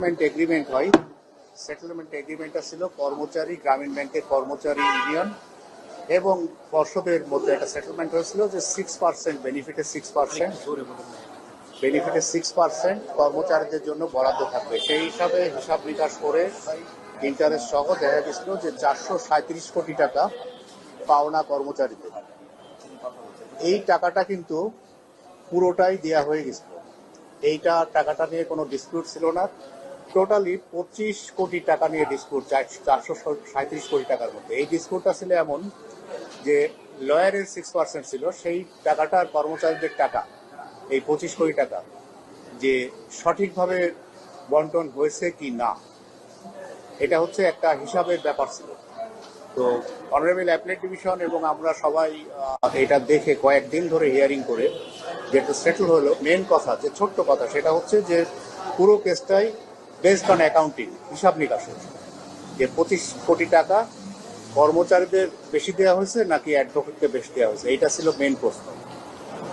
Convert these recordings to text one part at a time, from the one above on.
Settlement agreement হয়। Settlement এগ্রিমেন্টটা ছিল কর্মচারী, গ্রামীণ ব্যাংকের কর্মচারী ইউনিয়ন এবং পর্ষদের মধ্যে একটা সেটেলমেন্ট হয়েছিল যে সিক্স পার্সেন্ট বেনিফিটে সিক্স পার্সেন্ট বেনিফিটে সিক্স পার্সেন্ট কর্মচারীদের জন্য বরাদ্দ থাকবে। সেই হিসাবে হিসাব নিকাশ করে ইন্টারেস্ট সহ দেখা গেছিল যে চারশো সাঁত্রিশ কোটি টাকা পাওনা কর্মচারীদের। এই টাকাটা কিন্তু পুরোটাই দেয়া হয়ে গেছিল। এইটা টাকাটা নিয়ে কোনো ডিসপিউট ছিল না। টোটালি পঁচিশ কোটি টাকা নিয়ে ডিসপুট চারশো সাঁত্রিশ কোটি টাকার মধ্যে। এই ডিসপুটটা ছিল এমন যে লয়ারের সিক্স পার্সেন্ট ছিল। সেই টাকাটা আর কর্মচারীদের টাকা, এই পঁচিশ কোটি টাকা, যে সঠিকভাবে বন্টন হয়েছে কি না, এটা হচ্ছে একটা হিসাবের ব্যাপার ছিল। তো অনারেবল অ্যাপলেট ডিভিশন এবং আমরা সবাই এটা দেখে কয়েকদিন ধরে হিয়ারিং করে যেটা সেটেল হলো মেন কথা, যে ছোট্ট কথা, সেটা হচ্ছে যে পুরো কেসটাই বেসড অন অ্যাকাউন্টিং হিসাব নিকাশ যে পঁচিশ কোটি টাকা কর্মচারীদের বেশি দেওয়া হয়েছে নাকি অ্যাডভোকেটকে বেশি দেওয়া হয়েছে? এইটা ছিল মেন প্রশ্ন।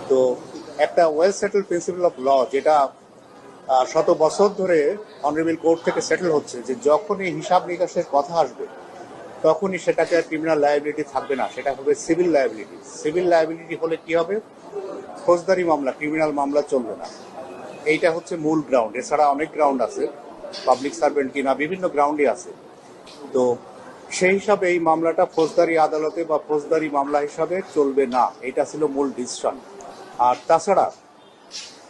তো একটা well settle principle of law যেটা শত বছর ধরে অনারেবল কোর্ট থেকে সেটেল হচ্ছে যে যখনই হিসাব নিকাশের কথা আসবে, তখনই সেটাকে ক্রিমিনাল লায়াবিলিটি থাকবে না। সেটা হবে সিভিল লায়াবিলিটি সিভিল লায়াবিলিটি হলে কি হবে? ফৌজদারি মামলা ক্রিমিনাল মামলা চলবে না। এইটা হচ্ছে মূল গ্রাউন্ড এছাড়া অনেক গ্রাউন্ড আছে। পাবলিক সার্ভেন্ট কিনা, বিভিন্ন গ্রাউন্ডে আছে। তো সেই হিসাবে এই মামলাটা ফৌজদারি আদালতে বা ফৌজদারি মামলা হিসাবে চলবে না। এটা ছিল মূল ডিসিশন আর তাছাড়া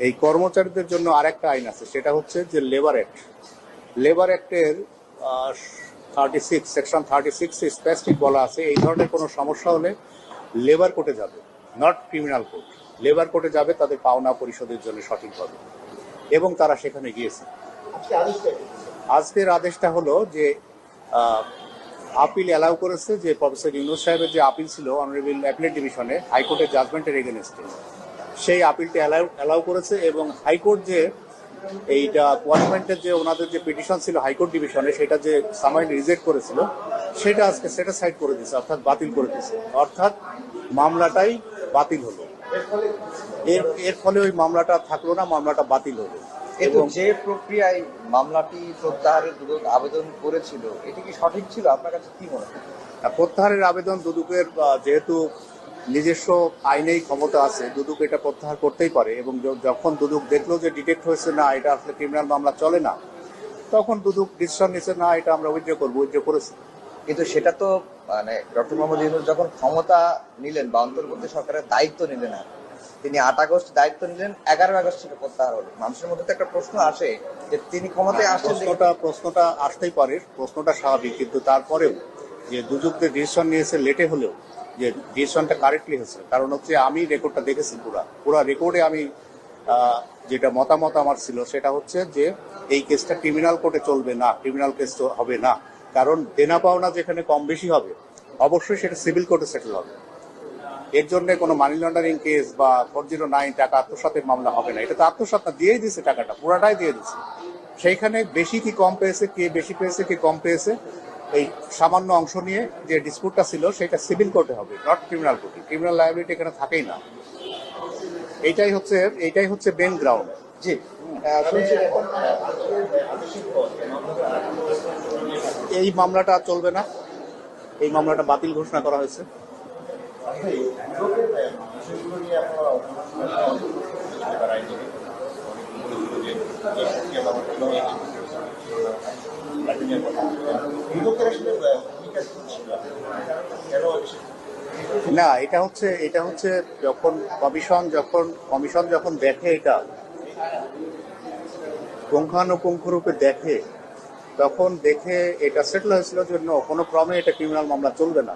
এই কর্মচারীদের জন্য আরেকটা আইন আছে, সেটা হচ্ছে যে labour act labour অ্যাক্টের thirty six section thirty six specific বলা আছে, এই ধরনের কোনো সমস্যা হলে লেবার কোর্টে যাবে নট ক্রিমিনাল কোর্ট লেবার কোর্টে যাবে, তাদের পাওনা পরিশোধের জন্য সঠিকভাবে। এবং তারা সেখানে গিয়েছে। আজকের আদেশটা হলো যে আপিল অ্যালাউ করেছে যে প্রফেসর ইউনুস সাহেবের যে আপিল ছিল, অনারেবল অ্যাপিলেট ডিভিশনে, হাইকোর্টের জাজমেন্টের এগেনস্টে সেই আপিলটা অ্যালাউ অ্যালাউ করেছে এবং হাইকোর্ট যে এইটা কোয়ালিমেন্টের যে ওনাদের যে পিটিশন ছিল হাইকোর্ট ডিভিশনে, সেটা যে সামাইন রিজেক্ট করেছিল, সেটা আজকে সেটা সাইড করে দিয়েছে, অর্থাৎ বাতিল করে দিয়েছে। অর্থাৎ মামলাটাই বাতিল হলো। এর এর ফলে ওই মামলাটা থাকল না, মামলাটা বাতিল হলো। এবং যে প্রক্রিয়ায় মামলাটি প্রত্যাহারের দুদক আবেদন করেছিল এটি কি সঠিক ছিল? আপনার কাছে কি মনে হয়? প্রত্যাহারের আবেদন দুদুকের যেহেতু নিজস্ব আইনেই ক্ষমতা আছে দুদুক এটা প্রত্যাহার করতেই পারে এবং যখন দুদুক দেখল যে ডিটেক্ট হয়েছে না এটা আসলে ক্রিমিনাল মামলা চলে না তখন দুদুক ডিসিশন নিচ্ছে না এটা আমরা উইথড্র করব উইথড্র করেছি। কিন্তু সেটা তো মানে ডক্টর মোহাম্মদ ইউনুস যখন ক্ষমতা নিলেন বা অন্তর্বর্তী সরকারের দায়িত্ব নিলেন তিনি আট আগস্ট দায়িত্ব নিলেন এগারো আগস্ট থেকে প্রত্যাহার হলো মানুষের মধ্যে তো একটা প্রশ্ন আসে যে তিনি ক্ষমতায় আসছেন দেখে- প্রশ্নটা প্রশ্নটা আসতেই পারে প্রশ্নটা স্বাভাবিক কিন্তু তারপরেও যে দুদুকদের ডিসিশন নিয়েছে লেটে হলেও যে ডিসিশনটা কারেক্টলি হয়েছে কারণ হচ্ছে আমি রেকর্ডটা দেখেছি পুরা। পুরা রেকর্ডে আমি যেটা মতামত আমার ছিল সেটা হচ্ছে যে এই কেসটা ক্রিমিনাল কোর্টে চলবে না ক্রিমিনাল কেস হবে না। কারণ দেনা পাওনা যেখানে কম বেশি হবে অবশ্যই সেটা সিভিল কোর্টে সেটেল হবে। এর জন্য কোনো মানি লন্ডারিং কেস বা ফোর জিরো নাইন টাকা আত্মসাতের মামলা হবে না। এটা তো আত্মসাত না, দিয়েই দিছে টাকাটা, পুরাটাই দিয়ে দিচ্ছে সেইখানে বেশি কি কম পেয়েছে, কে বেশি পেয়েছে, কে কম পেয়েছে, এই সামান্য অংশ নিয়ে যে ডিসপুটটা ছিল, সেটা সিভিল কোর্টে হবে নট ক্রিমিনাল কোর্টে ক্রিমিনাল লায়াবিলিটি এখানে থাকেই না। এইটাই হচ্ছে এইটাই হচ্ছে মেন গ্রাউন্ড জি। এই মামলাটা চলবে না। এই মামলাটা বাতিল ঘোষণা করা হয়েছে। না, এটা হচ্ছে এটা হচ্ছে যখন কমিশন যখন কমিশন যখন দেখে এটা পুঙ্খানুপুঙ্খ রূপে দেখে, তখন দেখে এটা সেটেল হয়েছিল জন্য কোনো ক্রমে এটা ক্রিমিনাল মামলা চলবে না।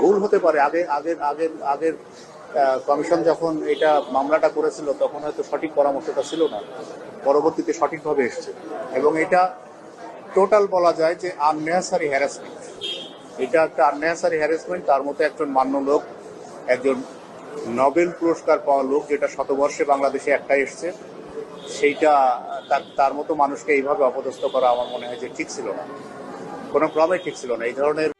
ভুল হতে পারে। আগে, আগের আগের আগের কমিশন যখন এটা মামলাটা করেছিল, তখন হয়তো সঠিক পরামর্শটা ছিল না। পরবর্তীতে সঠিকভাবে এসছে। এবং এটা টোটাল বলা যায় যে আননেসারি হ্যারাসমেন্ট এটা একটা আননেসারি হ্যারাসমেন্ট তার মতো একজন মান্য লোক, একজন নোবেল পুরস্কার পাওয়া লোক, যেটা শতবর্ষে বাংলাদেশে একটা এসছে, সেইটা তার তার মতো মানুষকে এইভাবে অপদস্থ করা আমার মনে হয় যে ঠিক ছিল না। কোনো ক্রমে ঠিক ছিল না। এই ধরনের